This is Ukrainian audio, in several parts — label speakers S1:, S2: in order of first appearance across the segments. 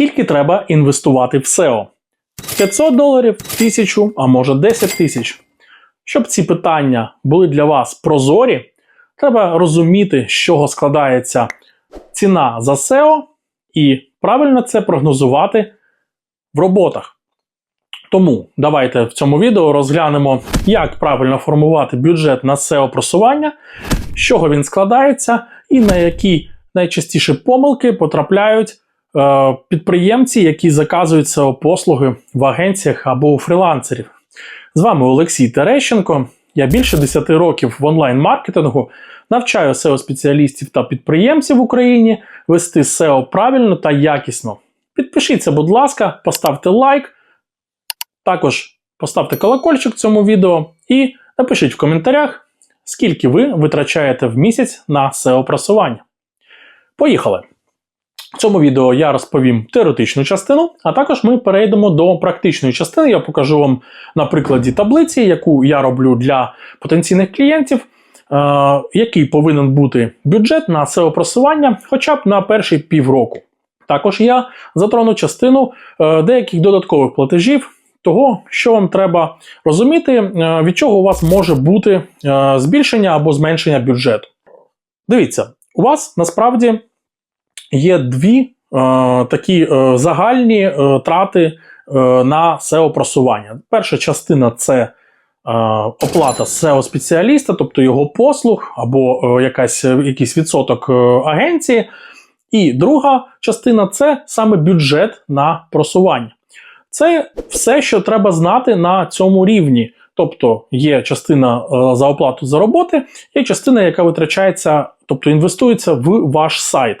S1: Скільки треба інвестувати в SEO? 500 доларів, 1000, а може 10 тисяч. Щоб ці питання були для вас прозорі, треба розуміти, з чого складається ціна за SEO, і правильно це прогнозувати в роботах. Тому давайте в цьому відео розглянемо, як правильно формувати бюджет на SEO просування, з чого він складається, і на які найчастіші помилки потрапляють підприємці, які заказують SEO послуги в агенціях або у фрілансерів. З вами Олексій Терещенко. Я більше 10 років в онлайн-маркетингу навчаю SEO-спеціалістів та підприємців в Україні вести SEO правильно та якісно. Підпишіться, будь ласка, поставте лайк. Також поставте колокольчик цьому відео і напишіть в коментарях, скільки ви витрачаєте в місяць на SEO просування. Поїхали! В цьому відео я розповім теоретичну частину, а також ми перейдемо до практичної частини. Я покажу вам на прикладі таблиці, яку я роблю для потенційних клієнтів, е, який повинен бути бюджет на SEO просування хоча б на перший півроку. Також я затрону частину е, деяких додаткових платежів, того, що вам треба розуміти, е, від чого у вас може бути е, збільшення або зменшення бюджету. Дивіться, у вас насправді є дві е, такі е, загальні е, трати е, на SEO-просування. Перша частина це е, оплата SEO-спеціаліста, тобто його послуг, або е, якась, якийсь відсоток е, агенції. І друга частина це саме бюджет на просування. Це все, що треба знати на цьому рівні. Тобто є частина е, за оплату за роботи, є частина, яка витрачається, тобто інвестується в ваш сайт.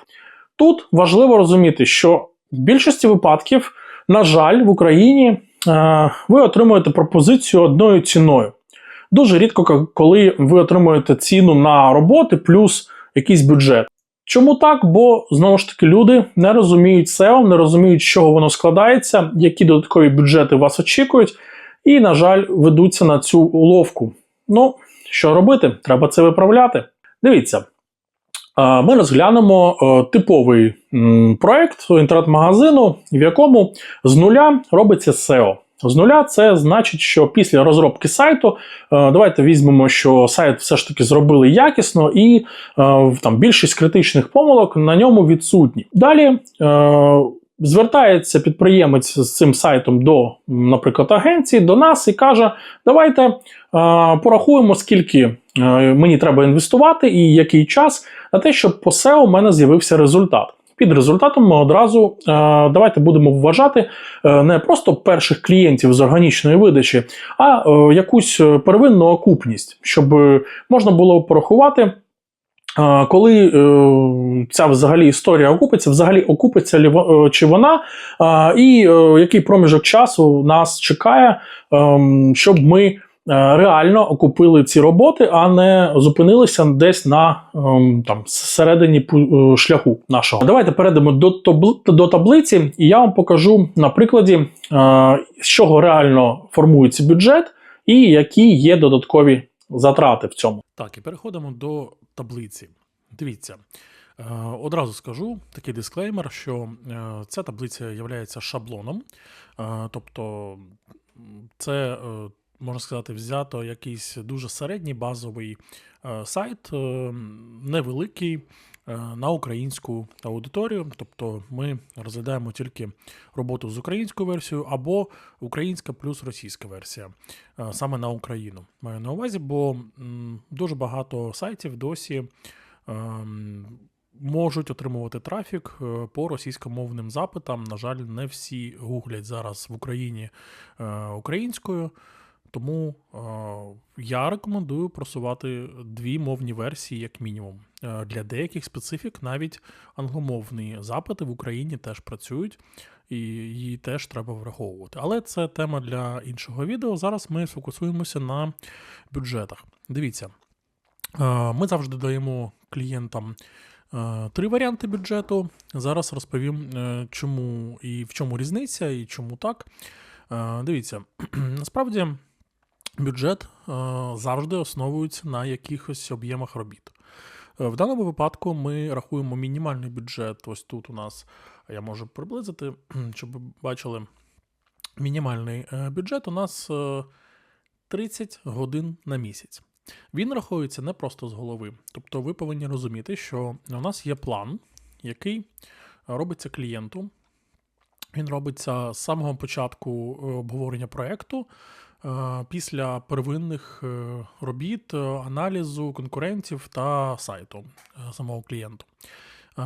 S1: Тут важливо розуміти, що в більшості випадків, на жаль, в Україні е, ви отримуєте пропозицію одною ціною. Дуже рідко, коли ви отримуєте ціну на роботи плюс якийсь бюджет. Чому так? Бо знову ж таки люди не розуміють SEO, не розуміють, з чого воно складається, які додаткові бюджети вас очікують, і, на жаль, ведуться на цю уловку. Ну, що робити? Треба це виправляти. Дивіться, ми розглянемо е, типовий проект інтернет-магазину, в якому з нуля робиться SEO. З нуля це значить, що після розробки сайту, е, давайте візьмемо, що сайт все ж таки зробили якісно, і е, там більшість критичних помилок на ньому відсутні. Далі звертається підприємець з цим сайтом до, наприклад, агенції, до нас і каже: давайте е, порахуємо, скільки е, мені треба інвестувати і який час на те, щоб по SEO в мене з'явився результат. Під результатом ми одразу е, давайте будемо вважати е, не просто перших клієнтів з органічної видачі, а е, якусь е, первинну окупність, щоб е, можна було порахувати. Коли е, ця взагалі історія окупиться, взагалі окупиться е, чи вона, і е, який проміжок часу нас чекає, е, щоб ми реально окупили ці роботи, а не зупинилися десь на ем, там середині шляху нашого. Давайте перейдемо до, таблиці, і я вам покажу на прикладі, з чого реально формується бюджет і які є додаткові затрати в цьому.
S2: Так, і переходимо до таблиці. Дивіться, е, одразу скажу такий дисклеймер, що е, ця таблиця є шаблоном, е, тобто це, можна сказати, взято якийсь дуже середній базовий сайт, невеликий на українську аудиторію. Тобто ми розглядаємо тільки роботу з українською версією або українська плюс російська версія е, саме на Україну. Маю на увазі, бо дуже багато сайтів досі ем, можуть отримувати трафік е, по російськомовним запитам. На жаль, не всі гуглять зараз в Україні е, українською. Тому е, я рекомендую просувати дві мовні версії, як мінімум. Е, для деяких специфік навіть англомовні запити в Україні теж працюють, і її теж треба враховувати. Але це тема для іншого відео. Зараз ми сфокусуємося на бюджетах. Дивіться, е, ми завжди даємо клієнтам три варіанти бюджету. Зараз розповім, чому і в чому різниця, і чому так. Дивіться, насправді бюджет е, завжди основується на якихось об'ємах робіт. Е, В даному випадку ми рахуємо мінімальний бюджет. Ось тут у нас я можу приблизити, щоб ви бачили. Мінімальний е, бюджет у нас е, 30 годин на місяць. Він рахується не просто з голови. Тобто ви повинні розуміти, що у нас є план, який робиться клієнту. Він робиться з самого початку обговорення проєкту, е, після первинних е, робіт, е, аналізу конкурентів та сайту е, самого клієнту. Е,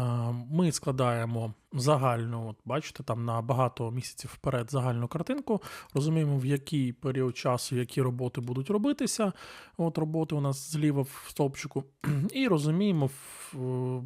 S2: Ми складаємо загальну, от бачите, там на багато місяців вперед загальну картинку, розуміємо, в який період часу які роботи будуть робитися. От роботи у нас зліва в стовпчику, і розуміємо е,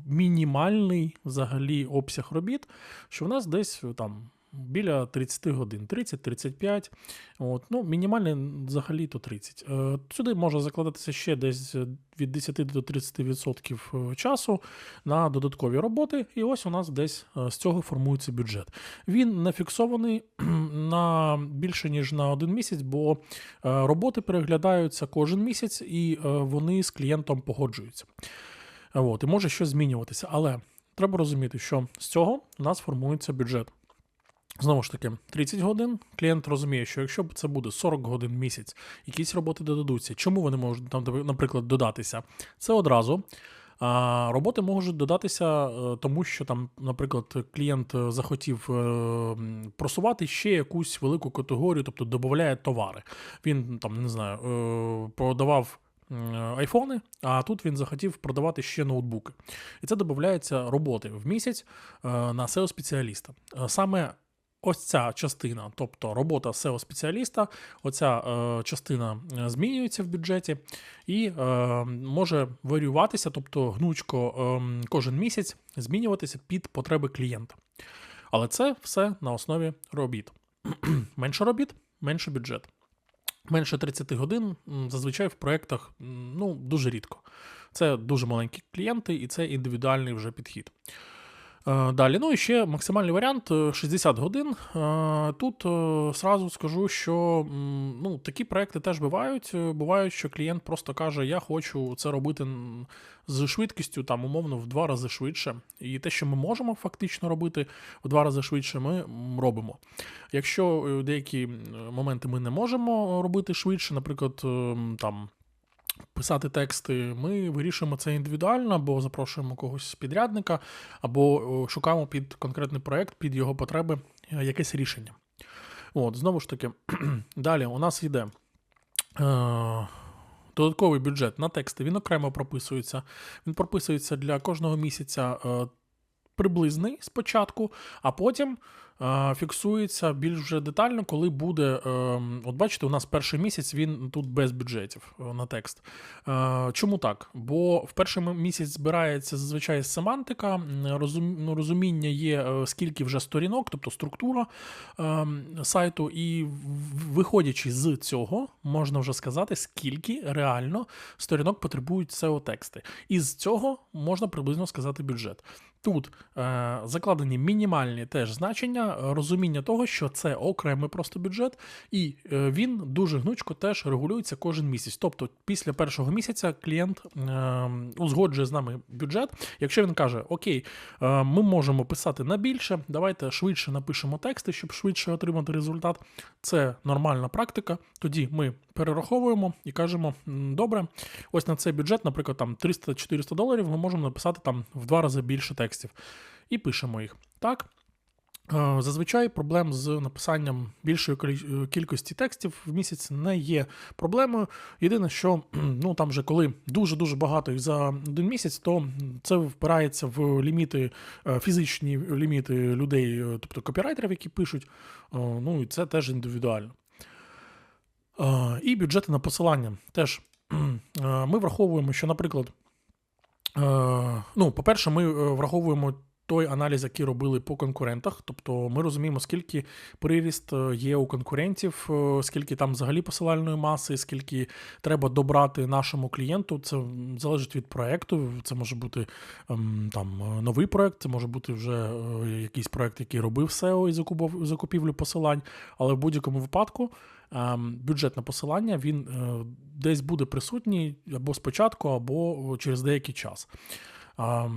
S2: мінімальний взагалі обсяг робіт, що в нас десь е, там. Біля 30 годин, 30-35. От, ну, мінімальний взагалі то 30. Е, Сюди може закладатися ще десь е, від 10 до 30% часу на додаткові роботи, і ось у нас десь е, з цього формується бюджет. Він не фіксований на більше ніж на один місяць, бо е, роботи переглядаються кожен місяць, і е, вони з клієнтом погоджуються. Е, От, і може щось змінюватися. Але треба розуміти, що з цього у нас формується бюджет. Знову ж таки, 30 годин. Клієнт розуміє, що якщо це буде 40 годин в місяць, якісь роботи додадуться. Чому вони можуть там, наприклад, додатися? Це одразу. А роботи можуть додатися, е, тому що там, наприклад, клієнт е, захотів е, просувати ще якусь велику категорію, тобто додає товари. Він там не знаю, продавав. Айфони, а тут він захотів продавати ще ноутбуки. І це додається роботи в місяць на SEO-спеціаліста. Саме ось ця частина, тобто робота SEO-спеціаліста, оця е, частина е, змінюється в бюджеті і е, може варіюватися, тобто гнучко е, кожен місяць змінюватися під потреби клієнта. Але це все на основі робіт. менше робіт, менше бюджет. Менше 30 годин зазвичай в проєктах ну, дуже рідко. Це дуже маленькі клієнти, і це індивідуальний вже підхід. Е, Далі, ну і ще максимальний варіант е, 60 годин. Е, Тут е, сразу скажу, що ну, такі проекти теж бувають. Е, Бувають, що клієнт просто каже: Я хочу це робити з швидкістю, там, умовно, в два рази швидше. І те, що ми можемо фактично робити в два рази швидше, ми робимо. Якщо е, деякі моменти ми не можемо робити швидше, наприклад, е, там. Писати тексти, ми вирішуємо це індивідуально, або запрошуємо когось з підрядника, або шукаємо під конкретний проект, під його потреби е, якесь рішення. От, знову ж таки, далі у нас йде е, додатковий бюджет на тексти. Він окремо прописується. Він прописується для кожного місяця е, приблизний спочатку, а потім фіксується більш вже детально, коли буде. Е, от бачите, у нас перший місяць він тут без бюджетів е, на текст. Е, чому так? Бо в перший місяць збирається зазвичай семантика, ну, розуміння є, е, скільки вже сторінок, тобто структура е, сайту, і виходячи з цього, можна вже сказати, скільки реально сторінок потребують SEO-тексти. І з цього можна приблизно сказати бюджет. Тут е, закладені мінімальні теж значення, розуміння того, що це окремий просто бюджет, і е, він дуже гнучко теж регулюється кожен місяць. Тобто, після першого місяця клієнт е, узгоджує з нами бюджет. Якщо він каже: Окей, е, ми можемо писати на більше, давайте швидше напишемо тексти, щоб швидше отримати результат. Це нормальна практика. Тоді ми перераховуємо і кажемо: добре, ось на цей бюджет, наприклад, там 300-400 доларів, ми можемо написати там в два рази більше текстів. І пишемо їх. Так. Е, Зазвичай проблем з написанням більшої кількості текстів в місяць не є проблемою. Єдине, що ну там же коли дуже-дуже багато їх за один місяць, то це впирається в ліміти, е, фізичні ліміти людей, е, тобто копірайтерів, які пишуть. Е, Ну і це теж індивідуально. Е, І бюджети на посилання. Теж е, ми враховуємо, що, наприклад, е, ну, по-перше, ми е, враховуємо той аналіз, який робили по конкурентах. Тобто ми розуміємо, скільки приріст е, є у конкурентів, е, скільки там взагалі посилальної маси, скільки треба добрати нашому клієнту. Це залежить від проекту. Це може бути ем, там е, новий проект, це може бути вже якийсь проект, який робив SEO і закупівлю посилань. Але в будь-якому випадку ем, бюджет на посилання він десь буде присутній або спочатку, або через деякий час.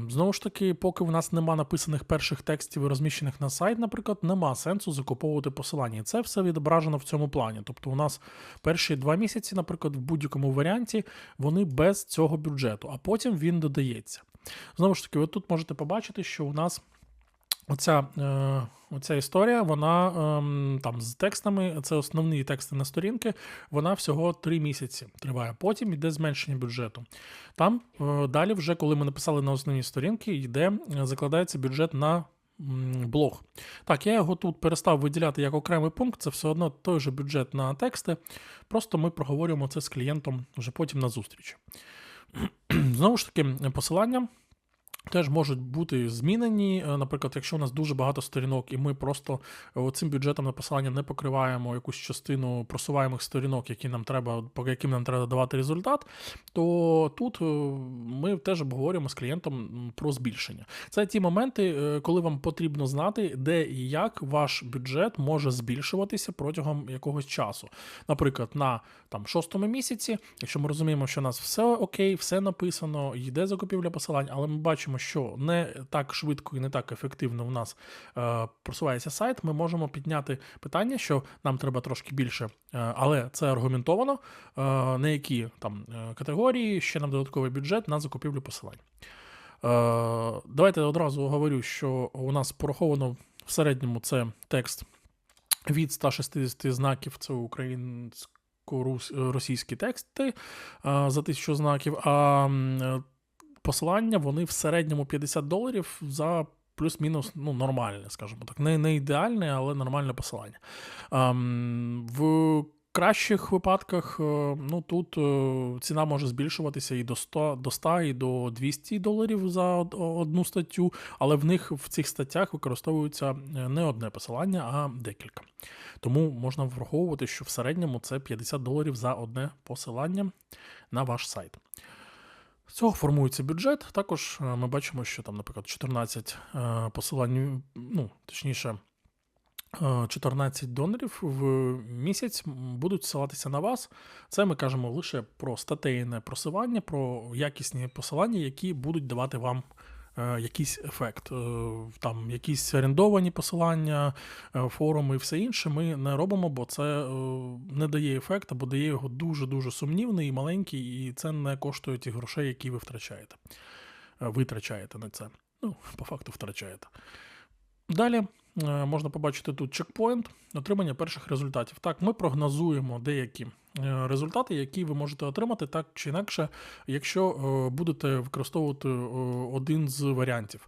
S2: Знову ж таки, поки в нас нема написаних перших текстів і розміщених на сайт, наприклад, нема сенсу закуповувати посилання. І це все відображено в цьому плані. Тобто, у нас перші два місяці, наприклад, в будь-якому варіанті вони без цього бюджету, а потім він додається. Знову ж таки, ви тут можете побачити, що у нас. Оця, е, оця історія, вона ем, там з текстами, це основні тексти на сторінки, вона всього 3 місяці триває. Потім йде зменшення бюджету. Там е, далі, вже коли ми написали на основні сторінки, йде, е, закладається бюджет на блог. Так, я його тут перестав виділяти як окремий пункт, це все одно той же бюджет на тексти. Просто ми проговорюємо це з клієнтом вже потім на зустрічі. Знову ж таки, посилання теж можуть бути змінені. Е, Наприклад, якщо у нас дуже багато сторінок, і ми просто е, цим бюджетом на посилання не покриваємо якусь частину просуваємих сторінок, які нам треба, по яким нам треба давати результат, то тут е, ми теж обговорюємо з клієнтом про збільшення. Це ті моменти, коли вам потрібно знати, де і як ваш бюджет може збільшуватися протягом якогось часу. Наприклад, на там шостому місяці, якщо ми розуміємо, що у нас все окей, все написано, йде закупівля посилань, але ми бачимо, що не так швидко і не так ефективно в нас е, просувається сайт, ми можемо підняти питання, що нам треба трошки більше, е, але це аргументовано, е, на які там е, категорії, ще нам додатковий бюджет на закупівлю посилань. Е, давайте одразу говорю, що у нас пораховано в середньому це текст від 160 знаків, це українсько-російські тексти е, за тисячу знаків, а е, посилання вони в середньому 50 доларів за плюс-мінус ну, нормальне, скажімо так. Не, не ідеальне, але нормальне посилання. Ем, в кращих випадках, е, ну тут е, ціна може збільшуватися і до 100, до 100, і до 200 доларів за одну статтю, але в них в цих статтях використовується е, не одне посилання, а декілька. Тому можна враховувати, що в середньому це 50 доларів за одне посилання на ваш сайт. З цього формується бюджет. Також е, ми бачимо, що там, наприклад, 14 е, посилань, ну, точніше, е, 14 донорів в місяць будуть ссилатися на вас. Це ми кажемо лише про статейне просування, про якісні посилання, які будуть давати вам. Е, Якийсь ефект, Е, там якісь орендовані посилання, е, форуми і все інше ми не робимо, бо це не дає ефект, або дає його дуже-дуже сумнівний і маленький, і це не коштує ті грошей, які ви втрачаєте. Витрачаєте на це. Ну, по факту втрачаєте. Далі можна побачити тут чекпоінт отримання перших результатів. Так, ми прогнозуємо деякі результати, які ви можете отримати так чи інакше, якщо е, будете використовувати е, один з варіантів.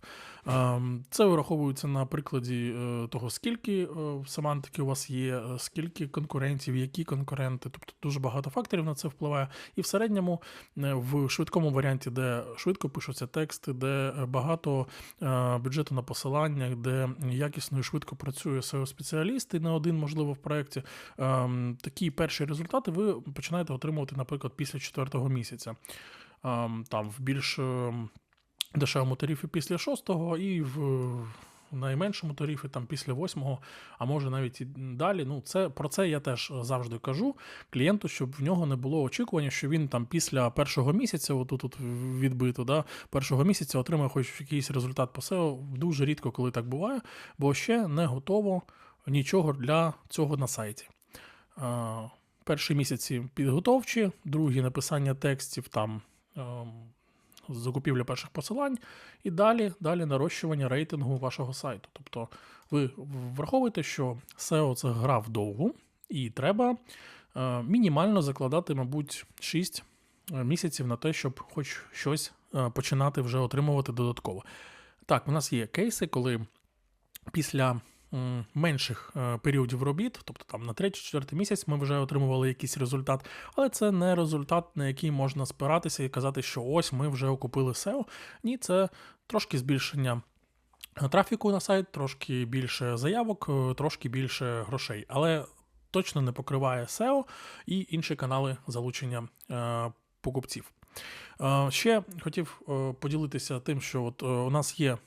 S2: Це вираховується на прикладі е, того, скільки е, семантики у вас є, е, скільки конкурентів, які конкуренти, тобто дуже багато факторів на це впливає. І в середньому е, в швидкому варіанті, де швидко пишуться тексти, де е, багато е, бюджету на посилання, де якісно і швидко працює SEO-спеціаліст, і не один, можливо, в проєкті, ем, такі перші результати ви починаєте отримувати, наприклад, після четвертого місяця. Ем, Там в більш ем, дешевому тарифі після шостого і в найменшому тарифі там після восьмого, а може навіть і далі. Ну, це про це я теж завжди кажу клієнту, щоб в нього не було очікування, що він там після першого місяця, отут тут відбито, да, першого місяця отримає хоч якийсь результат по SEO. Дуже рідко, коли так буває, бо ще не готово нічого для цього на сайті. Перші місяці підготовчі, другі написання текстів там. ем, закупівля перших посилань, і далі, далі нарощування рейтингу вашого сайту. Тобто ви враховуєте, що SEO це гра вдовгу, і треба е, мінімально закладати, мабуть, 6 місяців на те, щоб хоч щось е, починати вже отримувати додатково. Так, у нас є кейси, коли після менших е, періодів робіт, тобто там на третій-четвертий місяць ми вже отримували якийсь результат, але це не результат, на який можна спиратися і казати, що ось ми вже окупили SEO. Ні, це трошки збільшення. Трафіку на сайт, трошки більше заявок, е, трошки більше грошей, але точно не покриває SEO і інші канали залучення е, покупців. Е, ще хотів е, поділитися тим, що от е, у нас є е,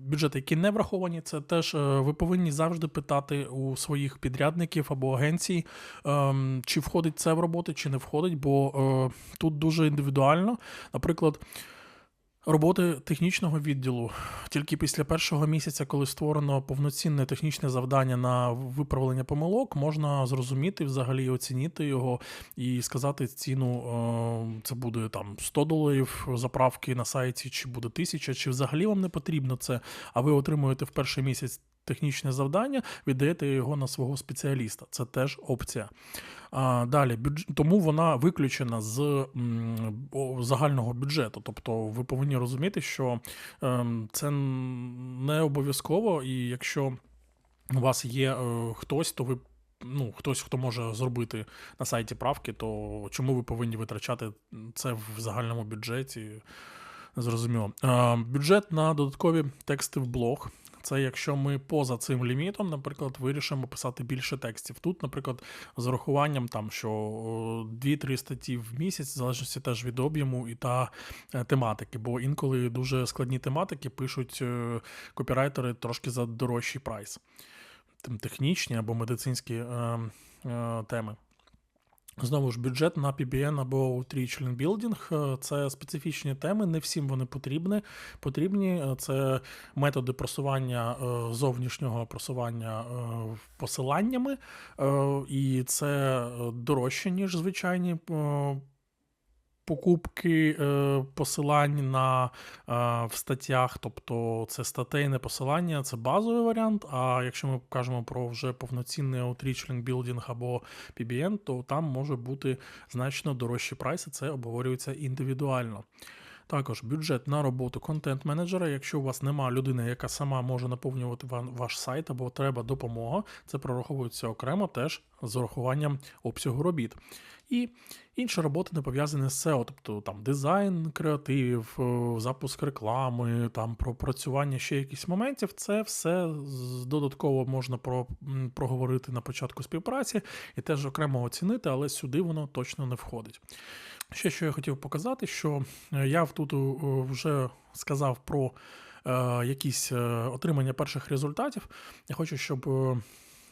S2: бюджети, які не враховані. Це теж е, ви повинні завжди питати у своїх підрядників або агенцій, е, чи входить це в роботи, чи не входить, бо е, тут дуже індивідуально. Наприклад. Роботи технічного відділу тільки після першого місяця, коли створено повноцінне технічне завдання на виправлення помилок, можна зрозуміти взагалі оцінити його і сказати ціну. е, Це буде там 100 доларів заправки на сайті, чи буде 1000, чи взагалі вам не потрібно це, а ви отримуєте в перший місяць технічне завдання, віддаєте його на свого спеціаліста. Це теж опція. А, далі, тому вона виключена з загального бюджету. Тобто ви повинні розуміти, що ем, це не обов'язково, і якщо у вас є е, хтось, то ви. Ну, хтось, хто може зробити на сайті правки, то чому ви повинні витрачати це в загальному бюджеті? Зрозуміло. Е, бюджет на додаткові тексти в блог. Це якщо ми поза цим лімітом, наприклад, вирішимо писати більше текстів. Тут, наприклад, з урахуванням там, що 2-3 статті в місяць, в залежності теж від об'єму і та е, тематики. Бо інколи дуже складні тематики пишуть е, копірайтери трошки за дорожчий прайс. Там технічні або медицинські е, е, теми. Знову ж, бюджет на PBN або Outreach Building – це специфічні теми, не всім вони потрібні. Потрібні це методи просування е, зовнішнього просування е, посиланнями, е, і це дорожче, ніж звичайні е, покупки е, посилань на е, в статтях, тобто це статейне посилання, це базовий варіант. А якщо ми кажемо про вже повноцінний Outreach Building або PBN, то там може бути значно дорожчі прайси, це обговорюється індивідуально. Також бюджет на роботу контент-менеджера. Якщо у вас нема людини, яка сама може наповнювати ваш сайт або треба допомога, це прораховується окремо теж з урахуванням обсягу робіт. І інші роботи не пов'язані з SEO, тобто там дизайн, креативів, е, запуск реклами, там пропрацювання ще якихось моментів. Це все додатково можна про, проговорити на початку співпраці і теж окремо оцінити, але сюди воно точно не входить. Ще що я хотів показати, що е, я тут е, вже сказав про якісь отримання перших результатів. Я хочу, щоб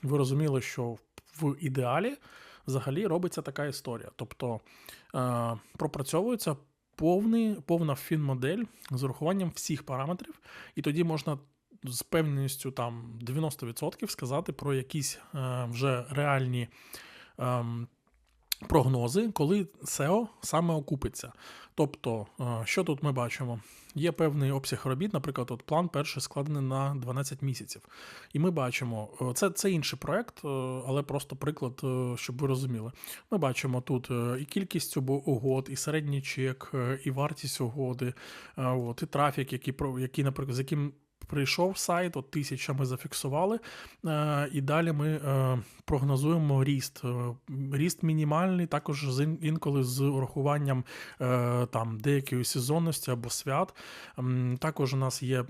S2: ви розуміли, що в ідеалі взагалі робиться така історія. Тобто е, пропрацьовується повний, повна фін-модель з урахуванням всіх параметрів, і тоді можна. З певністю там 90% сказати про якісь е, вже реальні ем, прогнози, коли SEO саме окупиться. Тобто, е, що тут ми бачимо? Є певний обсяг робіт, наприклад, от план перший складений на 12 місяців. І ми бачимо, е, це, це інший проект, е, але просто приклад, щоб ви розуміли. Ми бачимо тут і кількість угод, і середній чек, і вартість угоди, от, і трафік, який, який, наприклад, з яким прийшов сайт, от тисяча ми зафіксували, е, і далі ми е, прогнозуємо ріст. Е, Ріст мінімальний, також інколи з урахуванням там деякої сезонності або свят. Також у нас є.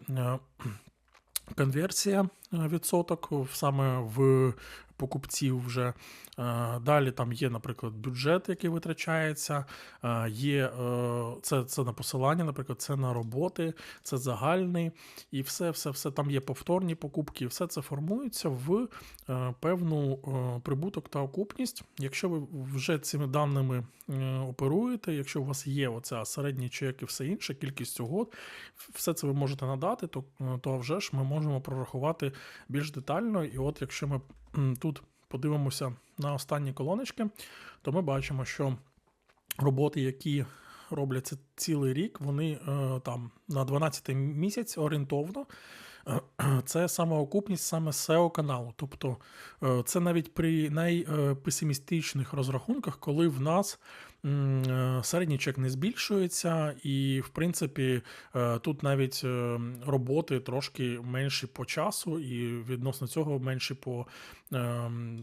S2: Конверсія відсоток саме в покупців вже. Е, Далі там є, наприклад, бюджет, який витрачається, е, є е, це, це на посилання, наприклад, це на роботи, це загальний, і все, все, все там є повторні покупки, все це формується в певну прибуток та окупність. Якщо ви вже цими даними оперуєте, якщо у вас є оця середній чек і все інше, кількість угод, все це ви можете надати, то, то вже ж ми можемо прорахувати більш детально. І от якщо ми тут подивимося на останні колоночки, то ми бачимо, що роботи, які робляться цілий рік, вони е, там на 12 місяць орієнтовно. е, Це саме окупність саме SEO каналу. Тобто е, це навіть при найпесимістичних розрахунках, коли в нас середній чек не збільшується, і в принципі е, тут навіть е, роботи трошки менші по часу, і відносно цього менші по,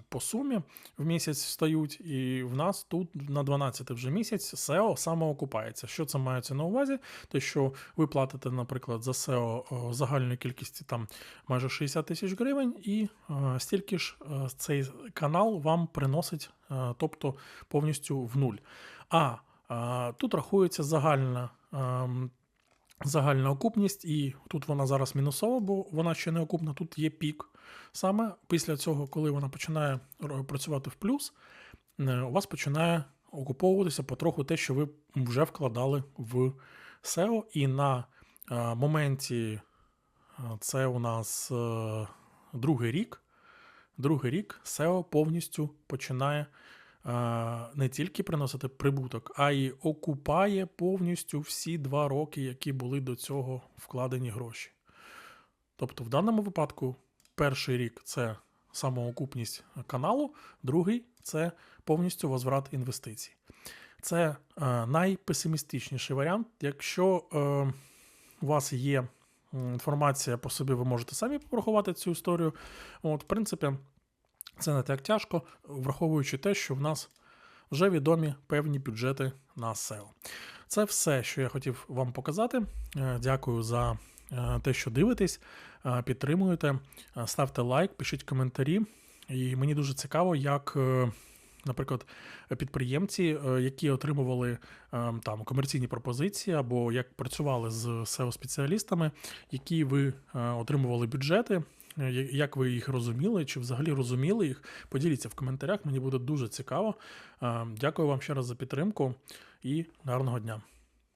S2: по сумі в місяць стають. І в нас тут на 12 вже місяць SEO саме окупається. Що це мається на увазі? Те, що ви платите, наприклад, за SEO загальної кількості там майже 60 тисяч гривень, і е, стільки ж е, цей канал вам приносить, е, тобто повністю в нуль. А тут рахується загальна. Загальна окупність, і тут вона зараз мінусова, бо вона ще не окупна. Тут є пік. Саме після цього, коли вона починає працювати в плюс, е, у вас починає окуповуватися потроху те, що ви вже вкладали в SEO, і на моменті це у нас е, другий рік. Другий рік SEO повністю починає не тільки приносити прибуток, а й окупає повністю всі два роки, які були до цього вкладені гроші. Тобто, в даному випадку, перший рік це самоокупність каналу, другий це повністю возврат інвестицій. Це е, найпесимістичніший варіант. Якщо е, у вас є інформація по собі, ви можете самі порахувати цю історію. От, в принципі, це не так тяжко, враховуючи те, що в нас вже відомі певні бюджети на SEO. Це все, що я хотів вам показати. Е, Дякую за е, те, що дивитесь, е, підтримуєте, ставте лайк, пишіть коментарі. І мені дуже цікаво, як. Наприклад, підприємці, які отримували там комерційні пропозиції, або як працювали з SEO-спеціалістами, які ви отримували бюджети, як ви їх розуміли, чи взагалі розуміли їх, поділіться в коментарях, мені буде дуже цікаво. Е, Дякую вам ще раз за підтримку і гарного дня.